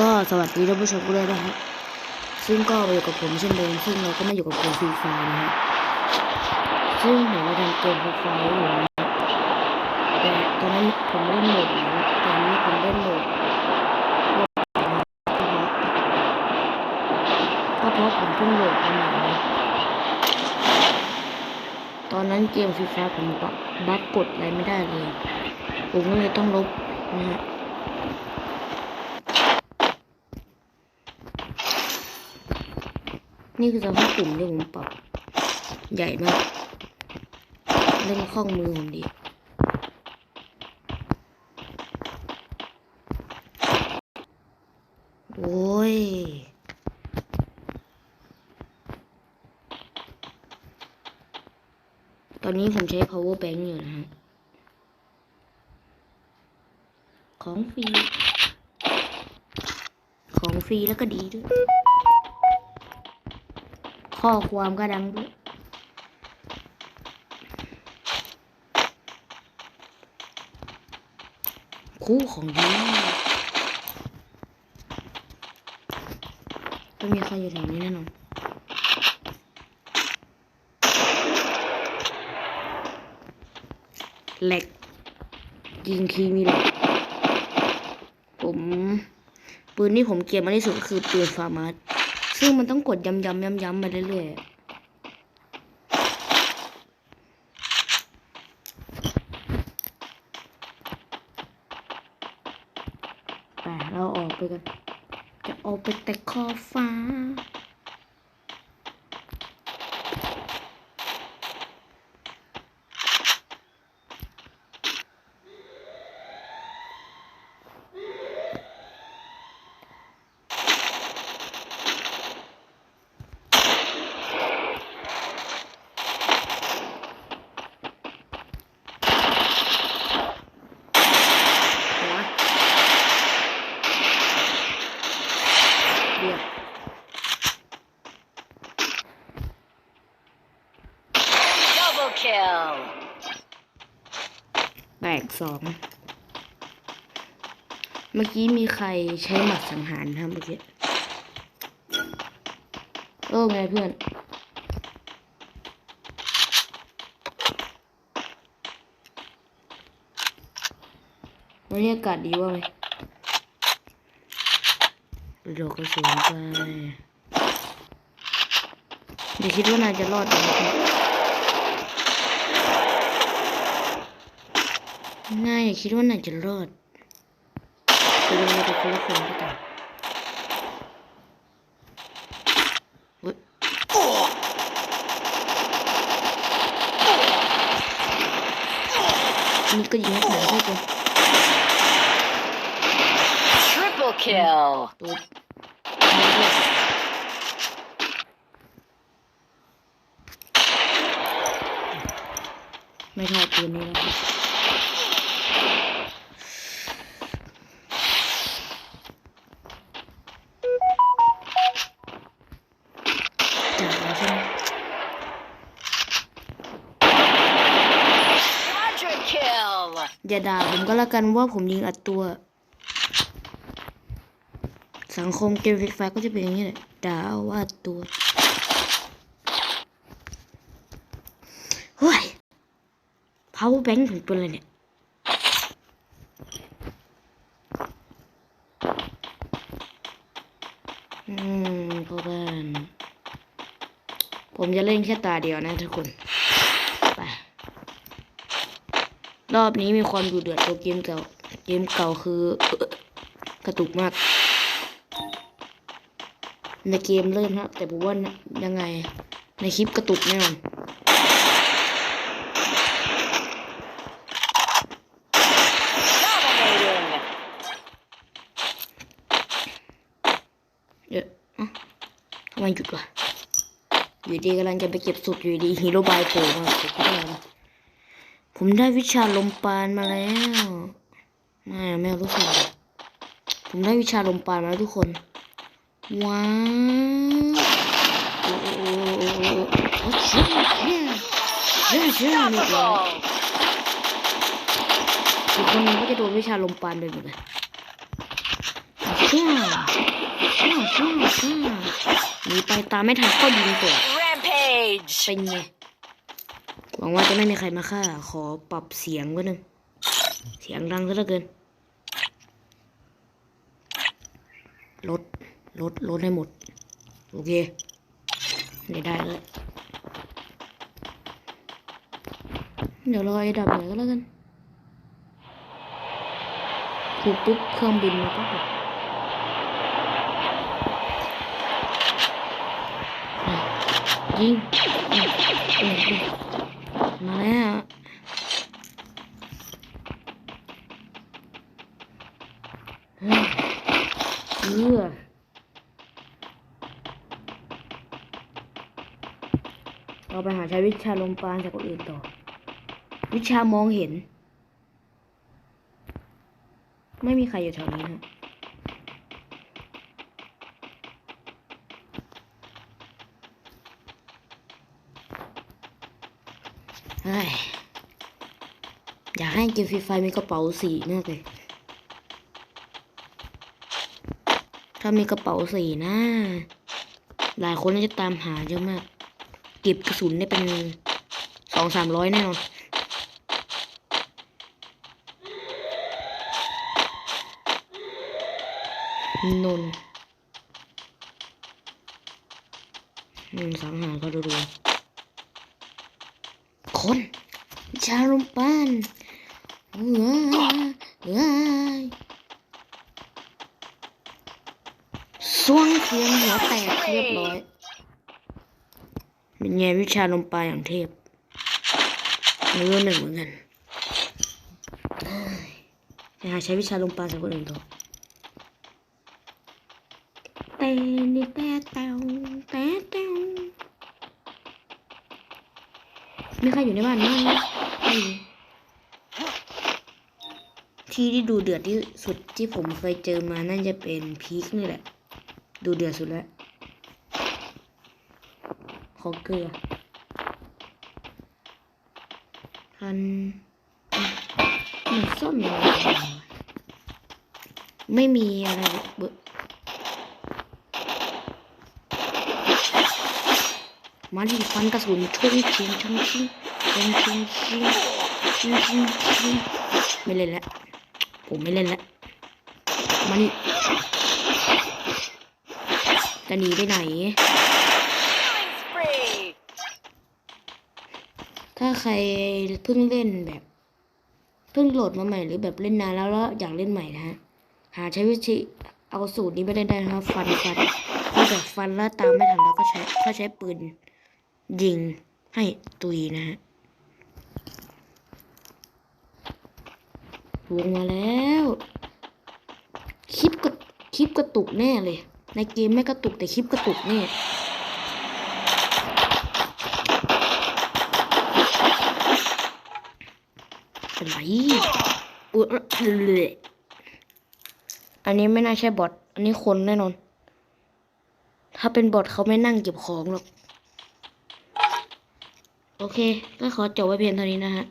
ก็สวัสดีท่านผู้ชมด้วยนะฮะซึ่งก็มาอยู่กับผมเช่นเดิมซึ่งเราก็มาอยู่กับเกมฟรีไฟนะฮะซึ่งผมมาทำเกมฟรีไฟอยู่นะแต่ตอนนั้นผมเล่นโหมดนั้นตอนนี้ผมเล่นโหมดก็เพราะผมเพิ่งโหลดมาใหม่นะตอนนั้นเกมฟรีไฟผมบักบักกดอะไรไม่ได้เลย ผมก็เลยต้องลบนะฮะ นี่คือสภาพปุ่มที่ผมปรับใหญ่มากเล่นคล่องมือผมดีโอ้ยตอนนี้ผมใช้ power bank อยู่นะฮะ ของฟรี ของฟรีแล้วก็ดีด้วย ข้อความก็ดังด้วยคู่ของดีต้องมีใครอยู่แถวนี้แน่นอนเหล็กยิงคีมีเหล็กผม ปืนที่ผมเกลียดมาที่สุดคือปืนฟาร์มาส ซึ่งมันต้องกดย้ำๆย้ำๆมาเรื่อยๆไปเราออกไปกัน จะออกไปแต่ขอบฟ้า หัวเรียบ Double kill. แตกสองเมื่อกี้มีใครใช้หมัดสังหารทำเมื่อกี้เออไงเพื่อนวันนี้อากาศดีว่าไหมโดดกระสุนไปเดี๋ยวคิดว่านายจะรอดไหม นายอย่าคิดว่านายจะรอดไปดูไปคนละคนก็ตามเฮ้ยนี่ก็ยิงให้ผมได้จ้ะ Triple kill. ตุ๊บไม่ชอบปืนนี้แล้ว อย่าด่าผมก็แล้วกันว่าผมยิงอัดตัว สังคมเกมฟิกไฟก็จะเป็นอย่างนี้แหละด่าว่าอัดตัวเฮ้ย power bank ผมเป็นอะไรเนี่ยอืมพ่อบ้านผมจะเล่นแค่ตาเดียวนะทุกคน ไป รอบนี้มีความดูเดือดกว่าเกมเก่า เกมเก่าคือกระตุกมาก ในเกมเริ่มครับ แต่ผมว่ายังไง ในคลิปกระตุกแน่นอนเดี๋ยวอะทำไมหยุดวะอยู่ดีกำลังจะไปเก็บสุดอยู่ดีฮีโร่บายโผล่มาผมก็ได้นะ ผมได้วิชาลมปานมาแล้วไม่ไม่ทุกคนผมได้วิชาลมปานมาแล้วทุกคน ว้าวโอ้โหโอ้โหโอ้โหเชื่อเชื่อเชื่อเชื่อนี่เลย Unstoppable. อีกคนนึงก็จะโดนวิชาลมปานโดยหมดเลยช่าช่าช่าช่าหนีไปตามไม่ทันก็ยิงตัว Rampage. เป็นไงห วังว่าจะไม่มีใครมาฆ่า ขอปรับเสียงก็นึง เสียงดังซะเหลือเกิน ลด ลด ลดให้หมด โอเค ได้ได้เลยเดี๋ยวรอไอ้ดับหน่อยก็แล้วกันถูกปุ๊บเครื่องบินมาปุ๊บแบบยิง เออเราไปหาใช้วิชาลมปราณจากคนอื่นต่อ วิชามองเห็น ไม่มีใครอยู่แถวนี้นะอยากให้เกมฟรีไฟมีกระเป๋าสีมากเลย ถ้ามีกระเป๋าสีนะ หลายคนน่าจะตามหาเยอะมาก เก็บกระสุนได้เป็นสองสามร้อยแน่นอน นนอืมสังหารเขาดูดูคนชาลมปานเอ้ยเอ้ย สวงเทียนหัวแตกเรียบร้อย เป็นไงวิชาลมปลาอย่างเทพเนื้อหนึ่งเหมือนกันเอ้ยไปหาใช้วิชาลมปลานจากคนอื่นต่อเตนี่แต่เตาแต่เตามีใครอยู่ในบ้านบ้งที่ที่ดูเดือดที่สุดที่ผมเคยเจอมาน่าจะเป็นพีคนี่แหละ ดูเดือดสุดแล้วขอเกลือทันมันส้มอะไรไม่มีอะไรเบอมาดิฟันกระสุนช่วงชิงช่างชิงชิงชิงชิงชิงชิงชิงไม่เล่นแล้วผมไม่เล่นแล้วมานี่ จะหนีไปไหน ถ้าใครเพิ่งเล่นแบบ เพิ่งโหลดมาใหม่หรือแบบเล่นนานแล้วแล้วอยากเล่นใหม่นะฮะ หาใช้วิธีเอาสูตรนี้ไปเล่นได้นะครับฟันฟันถ้าแบบฟันแล้วตามไม่ทันแล้วก็ใช้ก็ใช้ปืน ยิงให้ตุยนะฮะวงมาแล้ว คลิปกระคลิปกระตุกแน่เลย ในเกมไม่กระตุกแต่คลิปกระตุกแน่อะไรอุ๊ยเลยอันนี้ไม่น่าใช่บอทอันนี้คนแน่นอน ถ้าเป็นบอทเขาไม่นั่งเก็บของหรอก โอเค ก็ขอจบไว้เพียงเท่านี้นะฮะ